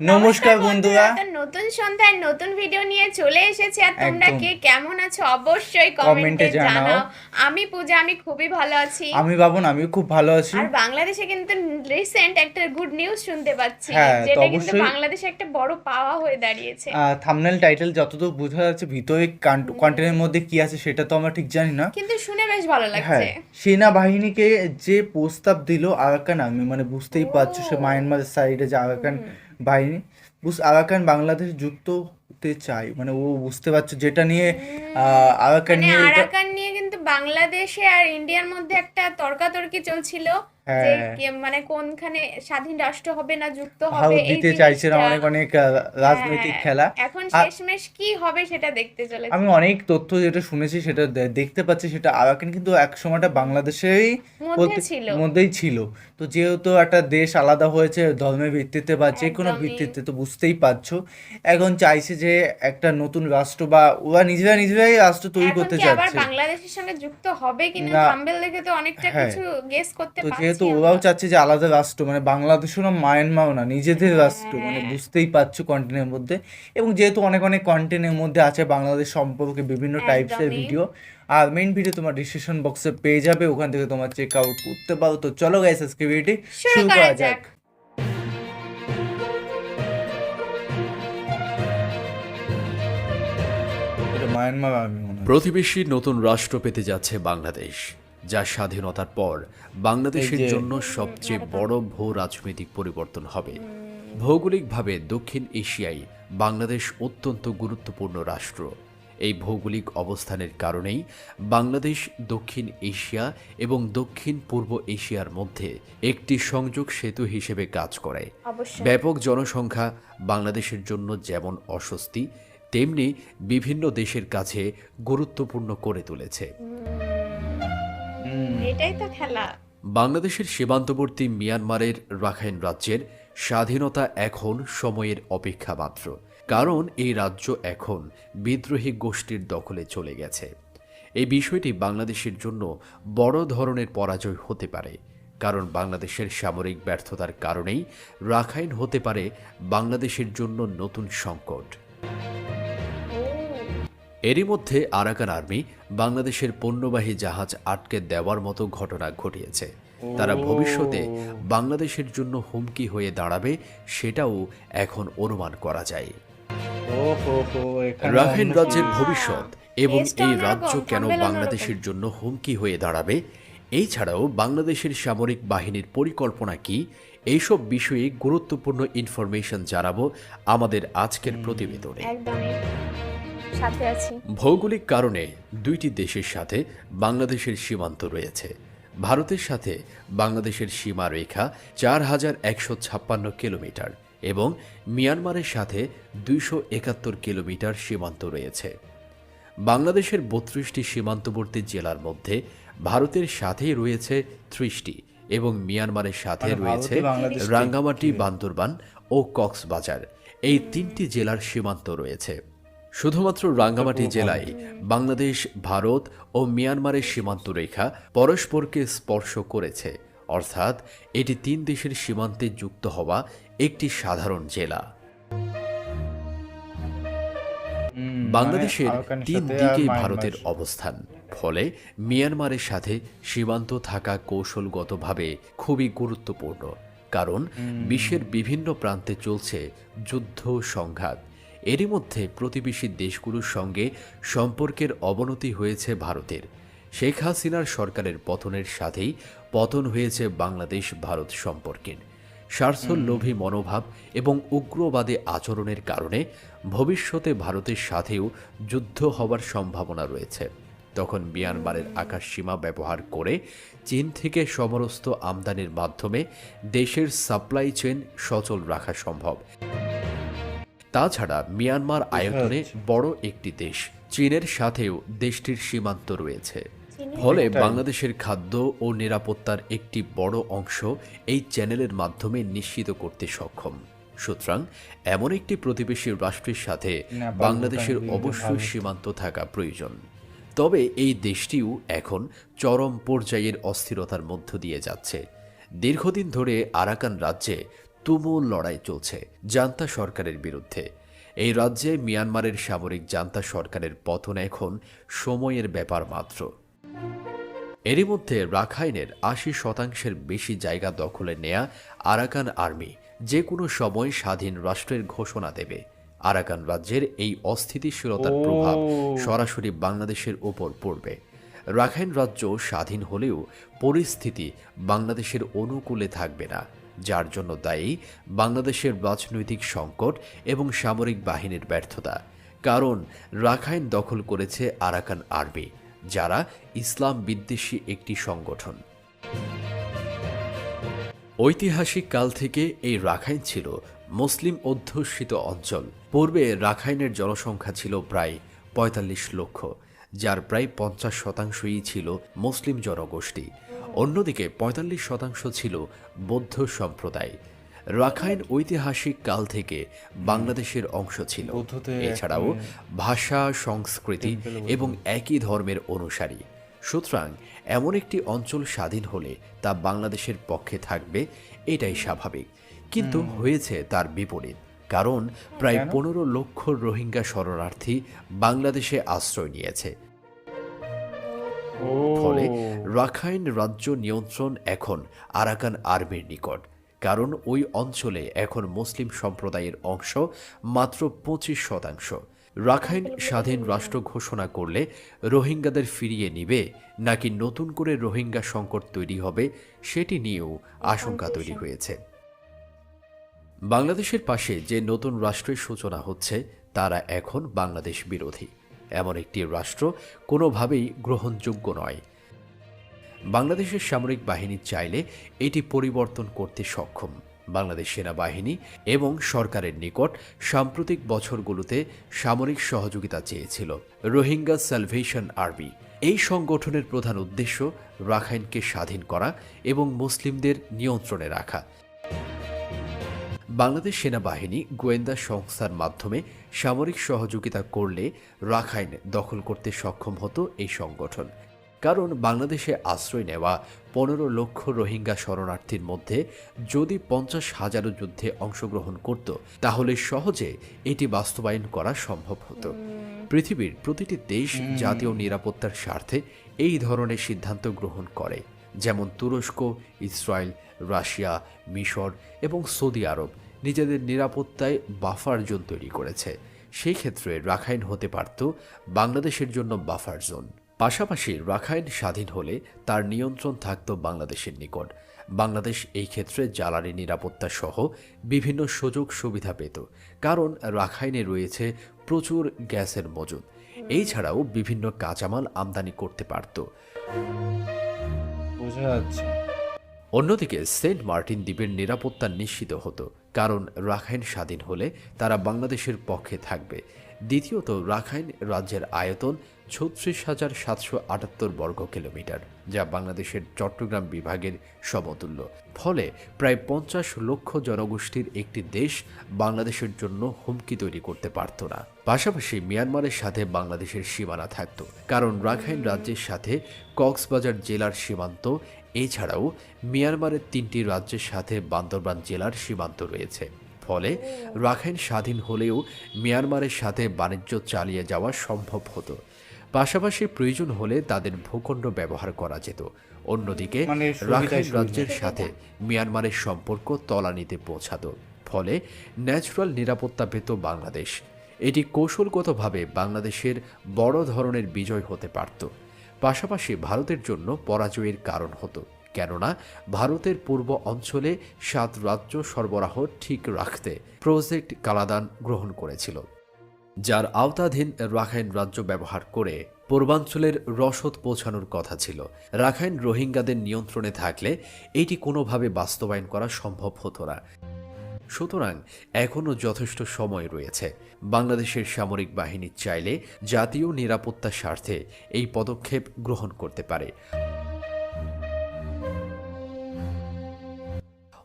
নমস্কার বন্ধুরা। নতুন সন্ধ্যায় নতুন ভিডিও নিয়ে চলে এসেছি আর তোমরা কে কেমন আছো অবশ্যই কমেন্টে জানাও। আমি পূজা আমি খুবই ভালো আছি। আমি বাবন আমিও খুব ভালো আছি। আর বাংলাদেশে কিন্তু রিসেন্ট একটা গুড নিউজ শুনতে পাচ্ছি হ্যাঁ, যেটা কিন্তু বাংলাদেশে একটা বড় পাওয়া হয়ে দাঁড়িয়েছে। থামনেল টাইটেল যতদূর বোঝা যাচ্ছে ভিতরে কন্টেন্টের মধ্যে কি আছে সেটা তো আমরা ঠিক জানি না। কিন্তু শুনে বেশ ভালো হ্যাঁ লাগছে। সেনাবাহিনীকে যে প্রস্তাব দিল আরাকান আর্মি মানে বুঝতেই পারছ সে মায়ানমারের সাইডে যে আরাকান বাহিনী। বুঝ আরাকান বাংলাদেশ যুক্ত হতে চাই মানে ও বুঝতে পারছ যেটা নিয়ে আগাকান আরাকান মানে নিয়ে আরাকান নিয়ে কিন্তু বাংলাদেশে আর ইন্ডিয়ার মধ্যে একটা তর্কাতর্কি চলছিল। যে হ্যাঁ। মানে কোনখানে স্বাধীন রাষ্ট্র হবে না যুক্ত হবে দিতে চাইছে না অনেক অনেক রাজনৈতিক হ্যাঁ, খেলা এখন আর- শেষমেশ কি হবে সেটা দেখতে চলেছে আমি অনেক তথ্য যেটা শুনেছি সেটা দেখতে পাচ্ছি সেটা আরাকান কিন্তু এক সময়টা বাংলাদেশেই। মধ্যেই ছিল তো যেহেতু একটা দেশ আলাদা হয়েছে ধর্মের ভিত্তিতে বা যে কোনো। ভিত্তিতে তো বুঝতেই পারছ এখন চাইছে যে একটা নতুন রাষ্ট্র বা ওরা নিজেরা নিজেরাই রাষ্ট্র তৈরি এখন করতে কি আবার চাচ্ছে বাংলাদেশের সঙ্গে যুক্ত হবে কিনা। থাম্বেল দেখে তো অনেকটা হ্যাঁ। কিছু গেস করতে পারছি যেহেতু ওরাও চাচ্ছে যে আলাদা রাষ্ট্র মানে বাংলাদেশও না মায়ানমারও না নিজেদের রাষ্ট্র মানে হ্যাঁ। বুঝতেই পারছ কন্টেন্টের মধ্যে এবং যেহেতু অনেক অনেক কন্টেন্টের মধ্যে আছে বাংলাদেশ সম্পর্কে বিভিন্ন টাইপসের। ভিডিও আর মেইন ভিডিও তোমার ডিসক্রিপশন বক্সে পেয়ে যাবে ওখান থেকে তোমার চেক আউট করতে পারো তো চলো গাইস আজকে ভিডিওটি শুরু শুরু করা যাক মায়ানমার মনে হয়। প্রতিবেশী নতুন রাষ্ট্র পেতে যাচ্ছে বাংলাদেশ যা স্বাধীনতার পর বাংলাদেশের জন্য সবচেয়ে বড় ভূ রাজনৈতিক পরিবর্তন হবে। ভৌগোলিকভাবে দক্ষিণ এশিয়ায় বাংলাদেশ অত্যন্ত গুরুত্বপূর্ণ রাষ্ট্র। এই ভৌগোলিক অবস্থানের কারণেই বাংলাদেশ দক্ষিণ এশিয়া এবং দক্ষিণ পূর্ব এশিয়ার মধ্যে একটি সংযোগ সেতু হিসেবে কাজ করে। ব্যাপক জনসংখ্যা বাংলাদেশের জন্য যেমন অস্বস্তি তেমনি বিভিন্ন দেশের কাছে গুরুত্বপূর্ণ করে তুলেছে। এটাই তো খেলা। বাংলাদেশের সীমান্তবর্তী মিয়ানমারের রাখাইন রাজ্যের স্বাধীনতা এখন সময়ের অপেক্ষা মাত্র কারণ এই রাজ্য এখন বিদ্রোহী গোষ্ঠীর দখলে চলে গেছে। এই বিষয়টি বাংলাদেশের জন্য বড় ধরনের পরাজয় হতে পারে কারণ বাংলাদেশের সামরিক ব্যর্থতার কারণেই রাখাইন হতে পারে বাংলাদেশের জন্য নতুন সংকট। এরই মধ্যে আরাকান আর্মি বাংলাদেশের পণ্যবাহী জাহাজ আটকে দেওয়ার মতো ঘটনা ঘটিয়েছে। তারা ভবিষ্যতে বাংলাদেশের জন্য হুমকি হয়ে দাঁড়াবে সেটাও এখন অনুমান করা যায়। রাখাইন রাজ্যের ভবিষ্যৎ এবং এই রাজ্য কেন বাংলাদেশের জন্য হুমকি হয়ে দাঁড়াবে? এই ছাড়াও বাংলাদেশের সামরিক বাহিনীর পরিকল্পনা কি? এইসব বিষয়ে গুরুত্বপূর্ণ ইনফরমেশন জানাব আমাদের আজকের প্রতিবেদনে। সাথে আছি। ভৌগোলিক কারণে দুইটি দেশের সাথে বাংলাদেশের সীমান্ত রয়েছে। ভারতের সাথে বাংলাদেশের সীমা রেখা চার হাজার একশো ছাপ্পান্ন কিলোমিটার এবং মিয়ানমারের সাথে দুইশো একাত্তর কিলোমিটার সীমান্ত রয়েছে। বাংলাদেশের বত্রিশটি সীমান্তবর্তী জেলার মধ্যে ভারতের সাথেই রয়েছে ত্রিশটি এবং মিয়ানমারের সাথে মানে রয়েছে রাঙ্গামাটি বান্দরবান ও কক্সবাজার। এই তিনটি জেলার সীমান্ত রয়েছে। শুধুমাত্র রাঙ্গামাটি জেলায় বাংলাদেশ ভারত ও মিয়ানমারের সীমান্ত রেখা পরস্পরকে স্পর্শ করেছে। অর্থাৎ এটি তিন দেশের সীমান্তে যুক্ত হওয়া একটি সাধারণ জেলা। বাংলাদেশের মানে তিন দিকেই ভারতের অবস্থান ফলে মিয়ানমারের সাথে সীমান্ত থাকা কৌশলগতভাবে খুবই গুরুত্বপূর্ণ। কারণ বিশ্বের বিভিন্ন প্রান্তে চলছে যুদ্ধ সংঘাত। এরই মধ্যে প্রতিবেশী দেশগুলোর সঙ্গে সম্পর্কের অবনতি হয়েছে ভারতের। শেখ হাসিনার সরকারের পতনের সাথেই পতন হয়েছে বাংলাদেশ ভারত সম্পর্কের। স্বার্থলোভী মনোভাব এবং উগ্রবাদী আচরণের কারণে ভবিষ্যতে ভারতের সাথেও যুদ্ধ হওয়ার সম্ভাবনা রয়েছে। তখন মিয়ানমারের আকাশ সীমা ব্যবহার করে চীন থেকে সমরস্ত আমদানির মাধ্যমে দেশের সাপ্লাই চেন সচল রাখা সম্ভব। তাছাড়া মিয়ানমার আয়তনে বড় একটি দেশ। চীনের সাথেও দেশটির সীমান্ত রয়েছে। ফলে বাংলাদেশের খাদ্য ও নিরাপত্তার একটি বড় অংশ এই চ্যানেলের মাধ্যমে নিশ্চিত করতে সক্ষম। সুতরাং এমন একটি প্রতিবেশী রাষ্ট্রের সাথে বাংলাদেশের বাংলাদেশ অবশ্যই সীমান্ত থাকা প্রয়োজন। তবে এই দেশটিও এখন চরম পর্যায়ের অস্থিরতার মধ্য দিয়ে যাচ্ছে। দীর্ঘদিন ধরে আরাকান রাজ্যে তুমুল লড়াই চলছে জান্তা সরকারের বিরুদ্ধে। এই রাজ্যে মিয়ানমারের সামরিক জান্তা সরকারের পতন এখন সময়ের ব্যাপার মাত্র। এরই মধ্যে রাখাইনের আশি শতাংশের বেশি জায়গা দখলে নেয়া আরাকান আর্মি যে কোনো সময় স্বাধীন রাষ্ট্রের ঘোষণা দেবে। আরাকান রাজ্যের এই অস্থিতিশীলতার প্রভাব সরাসরি বাংলাদেশের ওপর পড়বে। রাখাইন রাজ্য স্বাধীন হলেও পরিস্থিতি বাংলাদেশের অনুকূলে থাকবে না। যার জন্য দায়ী বাংলাদেশের রাজনৈতিক সংকট এবং সামরিক বাহিনীর ব্যর্থতা। কারণ রাখাইন দখল করেছে আরাকান আর্মি যারা ইসলাম বিদ্বেষী একটি সংগঠন। ঐতিহাসিক কাল থেকে এই রাখাইন ছিল মুসলিম অধ্যুষিত অঞ্চল। পূর্বে রাখাইনের জনসংখ্যা ছিল প্রায় পঁয়তাল্লিশ লক্ষ, যার প্রায় পঞ্চাশ শতাংশই ছিল মুসলিম জনগোষ্ঠী। অন্যদিকে পঁয়তাল্লিশ শতাংশ ছিল বৌদ্ধ সম্প্রদায়। রাখাইন ঐতিহাসিক কাল থেকে বাংলাদেশের অংশ ছিল। এছাড়াও ভাষা সংস্কৃতি এবং একই ধর্মের অনুসারী। সুতরাং এমন একটি অঞ্চল স্বাধীন হলে তা বাংলাদেশের পক্ষে থাকবে এটাই স্বাভাবিক। কিন্তু হয়েছে তার বিপরীত। কারণ প্রায় পনেরো লক্ষ রোহিঙ্গা শরণার্থী বাংলাদেশে আশ্রয় নিয়েছে। ফলে রাখাইন রাজ্য নিয়ন্ত্রণ এখন আরাকান আর্মির নিকট কারণ ওই অঞ্চলে এখন মুসলিম সম্প্রদায়ের অংশ মাত্র পঁচিশ শতাংশ। রাখাইন স্বাধীন রাষ্ট্র ঘোষণা করলে রোহিঙ্গাদের ফিরিয়ে নিবে নাকি নতুন করে রোহিঙ্গা সংকট তৈরি হবে সেটি নিয়েও আশঙ্কা তৈরি হয়েছে। বাংলাদেশের পাশে যে নতুন রাষ্ট্রের সূচনা হচ্ছে তারা এখন বাংলাদেশ বিরোধী। এমন একটি রাষ্ট্র কোনোভাবেই গ্রহণযোগ্য নয়। বাংলাদেশের সামরিক বাহিনী চাইলে এটি পরিবর্তন করতে সক্ষম। বাংলাদেশ সেনাবাহিনী এবং সরকারের নিকট সাম্প্রতিক বছরগুলোতে সামরিক সহযোগিতা চেয়েছিল। রোহিঙ্গা স্যালভেশন আর্মি এই সংগঠনের প্রধান উদ্দেশ্য রাখাইনকে স্বাধীন করা এবং মুসলিমদের নিয়ন্ত্রণে রাখা। বাংলাদেশ সেনাবাহিনী গোয়েন্দা সংস্থার মাধ্যমে সামরিক সহযোগিতা করলে রাখাইন দখল করতে সক্ষম হতো এই সংগঠন। কারণ বাংলাদেশে আশ্রয় নেওয়া পনেরো লক্ষ রোহিঙ্গা শরণার্থীর মধ্যে যদি পঞ্চাশ হাজারও যুদ্ধে অংশগ্রহণ করত, তাহলে সহজে এটি বাস্তবায়ন করা সম্ভব হতো। পৃথিবীর প্রতিটি দেশ জাতীয় নিরাপত্তার স্বার্থে এই ধরনের সিদ্ধান্ত গ্রহণ করে, যেমন তুরস্ক, ইসরায়েল, রাশিয়া, মিশর এবং সৌদি আরব। নিজেদের নিরাপত্তায় বাফার জোন তৈরি করেছে। সেই ক্ষেত্রে রাখাইন হতে পারত বাংলাদেশের জন্য বাফার জোন। পাশাপাশি রাখাইন স্বাধীন হলে তার নিয়ন্ত্রণ থাকত বাংলাদেশের নিকট। বাংলাদেশ এই ক্ষেত্রে জ্বালানি নিরাপত্তা সহ বিভিন্ন সুযোগ সুবিধা পেত কারণ রাখাইনে রয়েছে প্রচুর গ্যাসের মজুদ। এই ছাড়াও বিভিন্ন কাঁচামাল আমদানি করতে পারত। অন্যদিকে সেন্ট মার্টিন দ্বীপের নিরাপত্তা নিশ্চিত হতো। কারণ রাখাইন স্বাধীন হলে তারা বাংলাদেশের পক্ষে থাকবে। দ্বিতীয়ত, রাখাইন রাজ্যের আয়তন ছত্রিশ হাজার সাতশো আটাত্তর বর্গ কিলোমিটার, যা বাংলাদেশের চট্টগ্রাম বিভাগের সমতুল্য। ফলে প্রায় পঞ্চাশ লক্ষ জনগোষ্ঠীর একটি দেশ বাংলাদেশের জন্য হুমকি তৈরি করতে পারত না। পাশাপাশি মিয়ানমারের সাথে বাংলাদেশের সীমানা থাকত, কারণ রাখাইন রাজ্যের সাথে কক্সবাজার জেলার সীমান্ত এছাড়াও মিয়ানমারের তিনটি রাজ্যের সাথে বান্দরবান জেলার সীমান্ত রয়েছে। ফলে রাখাইন স্বাধীন হলেও মিয়ানমারের সাথে বাণিজ্য চালিয়ে যাওয়া সম্ভব হতো। পাশাপাশি প্রয়োজন হলে তাদের ভূখণ্ড ব্যবহার করা যেত। অন্যদিকে মানে রাখাইন রাজ্যের সাথে মিয়ানমারের সম্পর্ক তলানিতে পৌঁছাত। ফলে ন্যাচারাল নিরাপত্তা পেত বাংলাদেশ। এটি কৌশলগতভাবে বাংলাদেশের বড় ধরনের বিজয় হতে পারত। পাশাপাশি ভারতের জন্য পরাজয়ের কারণ হতো, কেননা ভারতের পূর্ব অঞ্চলে সাত রাজ্য সরবরাহ ঠিক রাখতে প্রজেক্ট কালাদান গ্রহণ করেছিল, যার আওতাধীন রাখাইন রাজ্য ব্যবহার করে পূর্বাঞ্চলের রসদ পৌঁছানোর কথা ছিল। রাখাইন রোহিঙ্গাদের নিয়ন্ত্রণে থাকলে এটি কোনোভাবে বাস্তবায়ন করা সম্ভব হতো না। সুতরাং এখনও যথেষ্ট সময় রয়েছে। বাংলাদেশের সামরিক বাহিনী চাইলে জাতীয় নিরাপত্তার স্বার্থে এই পদক্ষেপ গ্রহণ করতে পারে।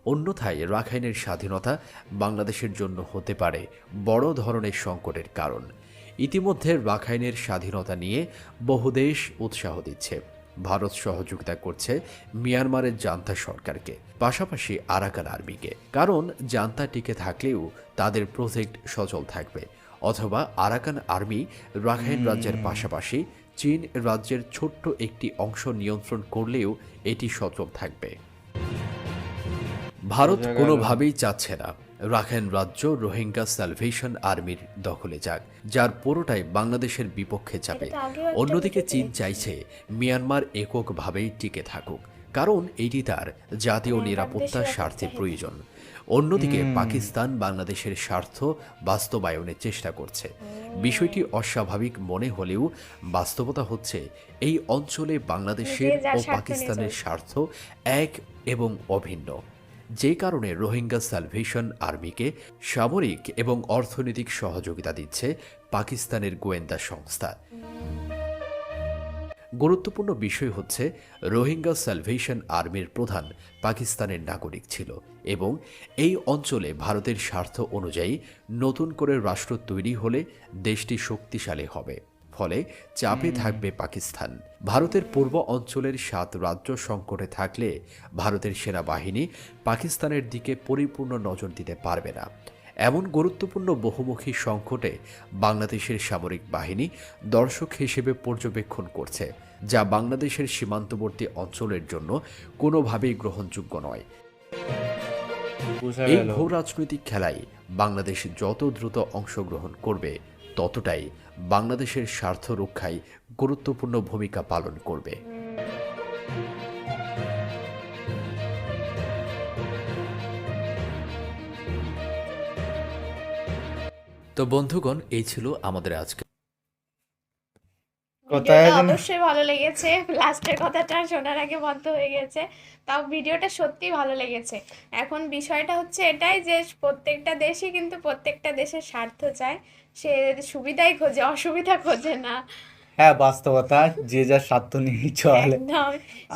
অন্যথায় রাখাইনের স্বাধীনতা বাংলাদেশের জন্য হতে পারে বড় ধরনের সংকটের কারণ। ইতিমধ্যে রাখাইনের স্বাধীনতা নিয়ে বহু দেশ উৎসাহ দিচ্ছে। ভারত সহযোগিতা করছে মিয়ানমারের জান্তা সরকারকে পাশাপাশি আরাকান আর্মিকে। কারণ জান্তা টিকে থাকলেও তাদের প্রজেক্ট সচল থাকবে। অথবা আরাকান আর্মি রাখাইন রাজ্যের পাশাপাশি চীন রাজ্যের ছোট্ট একটি অংশ নিয়ন্ত্রণ করলেও এটি সচল থাকবে। ভারত কোনোভাবেই চাচ্ছে না। রাখাইন রাজ্য রোহিঙ্গা স্যালভেশন আর্মির দখলে যাক যার পুরোটাই বাংলাদেশের বিপক্ষে যাবে। অন্যদিকে চীন চাইছে মিয়ানমার এককভাবেই টিকে থাকুক কারণ এটি তার জাতীয় হ্যাঁ, নিরাপত্তার স্বার্থে প্রয়োজন। অন্যদিকে পাকিস্তান বাংলাদেশের স্বার্থ বাস্তবায়নের চেষ্টা করছে। বিষয়টি অস্বাভাবিক মনে হলেও বাস্তবতা হচ্ছে এই অঞ্চলে বাংলাদেশের ও পাকিস্তানের স্বার্থ এক এবং অভিন্ন। যে কারণে রোহিঙ্গা সালভেশন আর্মিকে সামরিক এবং অর্থনৈতিক সহযোগিতা দিচ্ছে পাকিস্তানের গোয়েন্দা সংস্থা। গুরুত্বপূর্ণ বিষয় হচ্ছে, রোহিঙ্গা সালভেশন আর্মির প্রধান পাকিস্তানের নাগরিক ছিল এবং এই অঞ্চলে ভারতের স্বার্থ অনুযায়ী নতুন করে রাষ্ট্র তৈরি হলে দেশটি শক্তিশালী হবে। ফলে চাপে থাকবে পাকিস্তান। ভারতের পূর্ব অঞ্চলের সাত রাজ্য সংকটে থাকলে ভারতের সেনাবাহিনী পাকিস্তানের দিকে পরিপূর্ণ নজর দিতে পারবে না। এমন গুরুত্বপূর্ণ বহুমুখী সংকটে বাংলাদেশের সামরিক বাহিনী দর্শক হিসেবে পর্যবেক্ষণ করছে যা বাংলাদেশের সীমান্তবর্তী অঞ্চলের জন্য কোনোভাবেই গ্রহণযোগ্য নয়। এই ভূ রাজনৈতিক খেলায় বাংলাদেশ যত দ্রুত অংশগ্রহণ করবে ততটাই বাংলাদেশের স্বার্থ রক্ষায় গুরুত্বপূর্ণ ভূমিকা পালন করবে। তো বন্ধুগণ এই ছিল আমাদের আজকে ভিডিওটা অবশ্যই ভালো লেগেছে। লাস্টের কথাটা শোনার আগে বন্ধ হয়ে গেছে। তাও ভিডিওটা সত্যি ভালো লেগেছে। এখন বিষয়টা হচ্ছে এটাই যে প্রত্যেকটা দেশই কিন্তু প্রত্যেকটা দেশের স্বার্থ চায়। সে সুবিধাই খোঁজে অসুবিধা খোঁজে না। হ্যাঁ বাস্তবতা যে যার স্বার্থ নিয়ে চলে।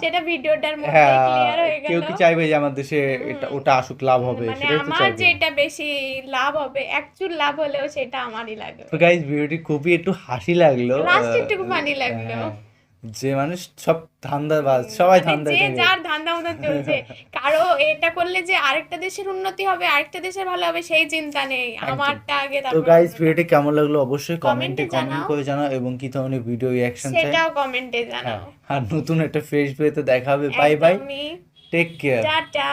সেটা ভিডিওটার মধ্যে হ্যাঁ ক্লিয়ার হয়ে কেউ কি চাইবে যে আমার দেশে এটা ওটা আসুক লাভ হবে? মানে সেটাই তো আমার চাইবে। যেটা বেশি লাভ হবে একচুল লাভ হলেও সেটা আমারই লাগবে। তো গাইস ভিডিওটি খুবই একটু হাসি লাগল। লাস্ট একটু ফানি লাগল। যে মানুষ সব ধান্দা ধান্দাবাজ সবাই মানে ধান্দা যে যার ধান্দা মতো চলছে। কারও এটা করলে যে আরেকটা দেশের উন্নতি হবে আরেকটা দেশের ভালো হবে সেই চিন্তা নেই। আমারটা আগে তো অন্যটা। ভিডিওটি কেমন লাগল অবশ্যই কমেন্টে কমেন্ট। করে জানাও এবং কি ধরনের ভিডিও রিয়াকশন চাই। সেটাও কমেন্টে হ্যাঁ জানাও। আর নতুন একটা ফেস পেতে দেখা হবে। Bye bye take care tata